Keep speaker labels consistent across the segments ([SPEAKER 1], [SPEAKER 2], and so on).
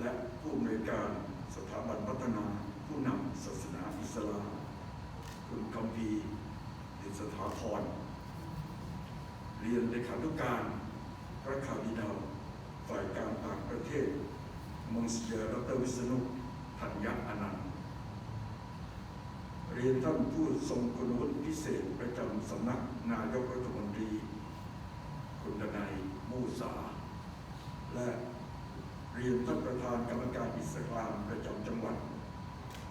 [SPEAKER 1] และผู้อำนวยการสถาบันพัฒนาผู้นำศาสนาอิสลาม คุณคำพีร์ดิษฐาพรเรียนเลขานุการพระข่าวดีดาวฝ่ายการต่างประเทศมงสเจอร์ดรวิษณุธัญญาอนันต์ เรียนท่านผู้ทรงคุณวุฒิพิเศษประจำสำนักนายกรัฐมนตรี คุณดนัยมูสา และ เรียนท่านประธานกรรมการอิสลามประจำจังหวัด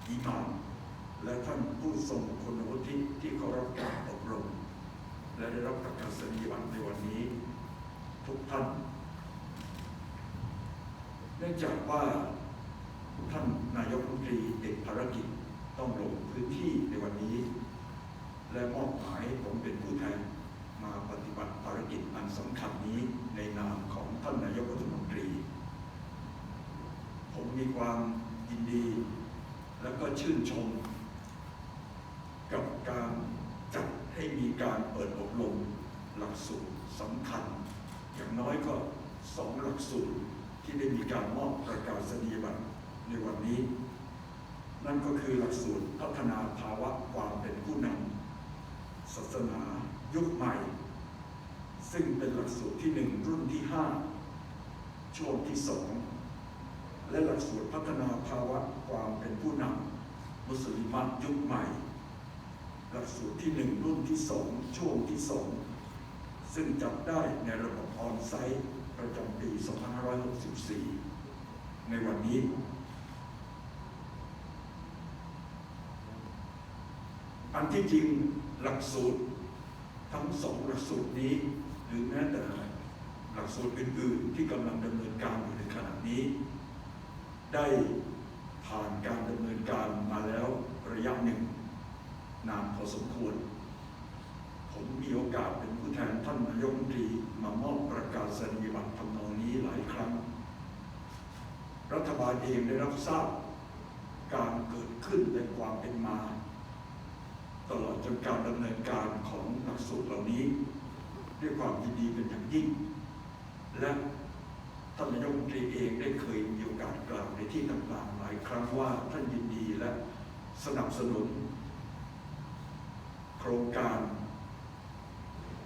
[SPEAKER 1] อิหม่ามและท่านผู้ทรงคุณวุฒิที่เข้ารับการอบรม และได้รับประกาศนียบัตรในวันนี้ ทุกท่าน เนื่องจากว่าท่านนายกรัฐมนตรีติดภารกิจต้องลงพื้นที่ในวันนี้ และมอบหมายผมเป็นผู้แทนมาปฏิบัติภารกิจอันสำคัญนี้ในนามของท่านนายกรัฐมนตรี มีความยินดี และก็ชื่นชม กับการจัดให้มีการเปิดอบรมหลักสูตรสำคัญ อย่างน้อยก็สองหลักสูตรที่ได้มีการมอบประกาศนียบัตรในวันนี้ นั่นก็คือหลักสูตรพัฒนาภาวะความเป็นผู้นำศาสนายุคใหม่ ซึ่งเป็นหลักสูตรที่หนึ่งรุ่นที่ห้าช่วงที่สอง และหลักสูตรพัฒนาภาวะความเป็นผู้นำมุสลิมยุคใหม่ หลักสูตรที่หนึ่งรุ่นที่สองช่วงที่สองซึ่งจัดได้ในระบบออนไซต์ประจำปี 2564 ในวันนี้ อันที่จริงหลักสูตรทั้งสองหลักสูตรนี้ หรือแม้แต่หลักสูตรอื่นๆที่กำลังดำเนินการอยู่ ได้ผ่านการดำเนินการมาแล้วระยะหนึ่ง นานพอสมควร ผมมีโอกาสเป็นผู้แทนท่านนายกรัฐมนตรีมามอบประกาศนียบัตรทำนองนี้หลายครั้ง รัฐบาลเองได้รับทราบ การเกิดขึ้นในความเป็นมา ตลอดจนการดำเนินการของหลักสูตรเหล่านี้ ด้วยความยินดีเป็นอย่างยิ่ง และท่านนายกรัฐมนตรีเองได้เคยม อกาสกล่าวในที่ต่างๆหลายครั้งว่าท่านยินดีและสนับสนุน โครงการ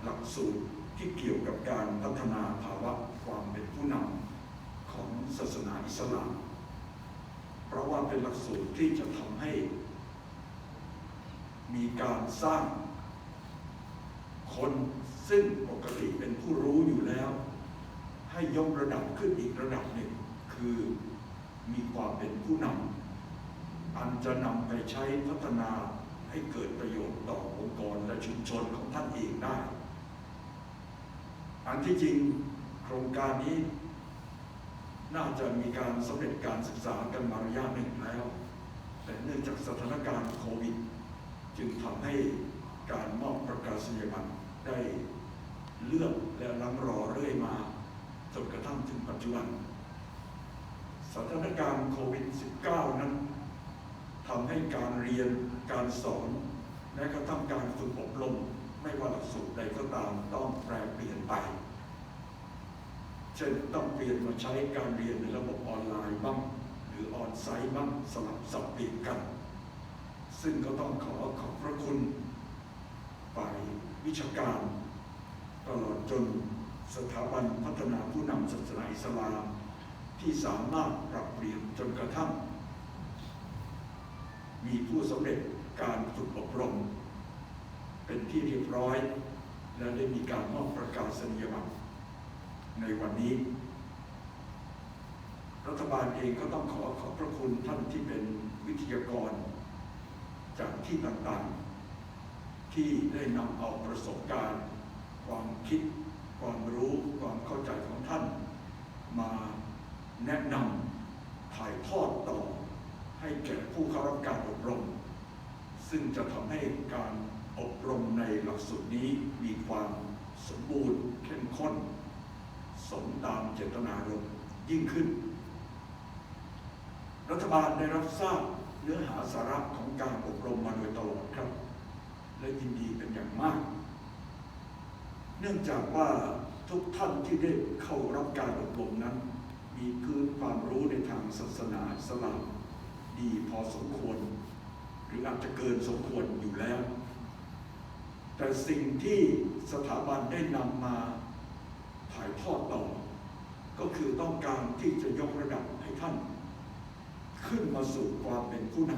[SPEAKER 1] หลักสูตรที่เกี่ยวกับการพัฒนาภาวะความเป็นผู้นำของศาสนาอิสลาม เพราะว่าเป็นหลักสูตรที่จะทำให้ มีการสร้าง คนซึ่งปกติเป็นผู้รู้อยู่แล้ว ให้ยกระดับขึ้นอีกระดับ คือมีความเป็นผู้นำอันจะนำไปใช้พัฒนาให้เกิดประโยชน์ต่อองค์กรและชุมชนของท่านเองได้ อันที่จริงโครงการนี้ น่าจะมีการสำเร็จการศึกษากันมาระยะหนึ่งแล้ว แต่เนื่องจากสถานการณ์โควิด จึงทำให้การมอบประกาศนียบัตรได้เลื่อนและลังรอเรื่อยมาจนกระทั่งถึงปัจจุบัน สถานการณ์โควิด -19 นั้นทำให้การเรียนการสอนและกระทั่งการฝึกอบรม ไม่ว่าหลักสูตรใดก็ตามต้องแปรเปลี่ยนไปเช่นต้องเปลี่ยนมาใช้การเรียนในระบบออนไลน์บ้าง หรือออนไซต์บ้างสลับสับเปลี่ยนกัน ซึ่งก็ต้องขอขอบพระคุณฝ่ายวิชาการ ตลอดจนสถาบันพัฒนาผู้นำศาสนาอิสลาม ที่สามารถปรับเปลี่ยนจนกระทั่ง มีผู้สำเร็จการฝึกอบรม เป็นที่เรียบร้อย และได้มีการมอบประกาศนียบัตรในวันนี้ รัฐบาลเองก็ต้องขอขอบพระคุณท่านที่เป็นวิทยากร จากที่ต่างๆ ที่ได้นำเอาประสบการณ์ ความคิด ความรู้ ความเข้าใจของท่าน มาแนะนำถ่ายทอดต่อ ให้แก่ผู้เข้ารับการอบรม ซึ่งจะทำให้การอบรมในหลักสูตรนี้มีความสมบูรณ์เข้มข้น สมตามเจตนารมณ์ยิ่งขึ้น รัฐบาลได้รับทราบเนื้อหาสาระของการอบรมมาโดยตลอดครับ และยินดีเป็นอย่างมาก เนื่องจากว่าทุกท่านที่ได้เข้ารับการอบรมนั้น มีพื้นความรู้ในทางศาสนาสลามดีพอสมควร รืออาจจะเกินสมควรอยู่แล้ว แต่สิ่งที่สถาบันได้นำมาถ่ายทอดต่อ ก็คือต้องการที่จะยกระดับให้ท่าน ขึ้นมาสู่ความเป็นผู้น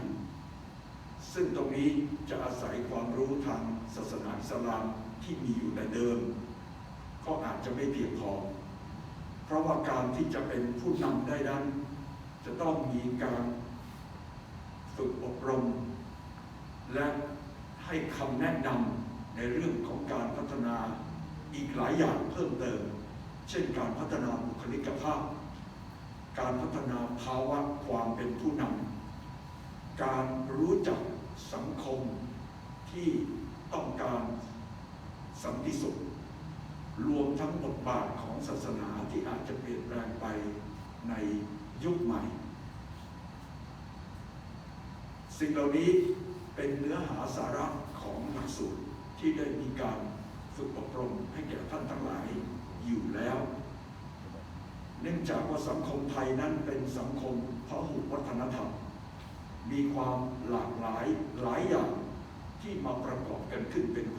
[SPEAKER 1] ำซึ่งตรงนี้จะอาศัยความรู้ทางศาสนาอิสลามที่มีอยู่แต่เดิม ก็อาจจะไม่เพียงพอ เพราะว่าการที่จะเป็นผู้นำได้นั้น จะต้องมีการฝึกอบรม และให้คำแนะนำในเรื่องของการพัฒนาอีกหลายอย่างเพิ่มเติม เช่นการพัฒนาบุคลิกภาพ การพัฒนาภาวะความเป็นผู้นำการรู้จักสังคมที่ต้องการสันติสุข รวมทั้งบทบาทของศาสนาที่อาจจะเปลี่ยนแปลงไปในยุคใหม่ สิ่งเหล่านี้ เป็นเนื้อหาสาระของหลักสูตรที่ได้มีการฝึกอบรมให้แก่ท่านทั้งหลายอยู่แล้ว เนื่องจากว่าสังคมไทยนั้นเป็นสังคมพหุวัฒนธรรม มีความหลากหลายหลายอย่างที่มาประกอบกันขึ้นเป็น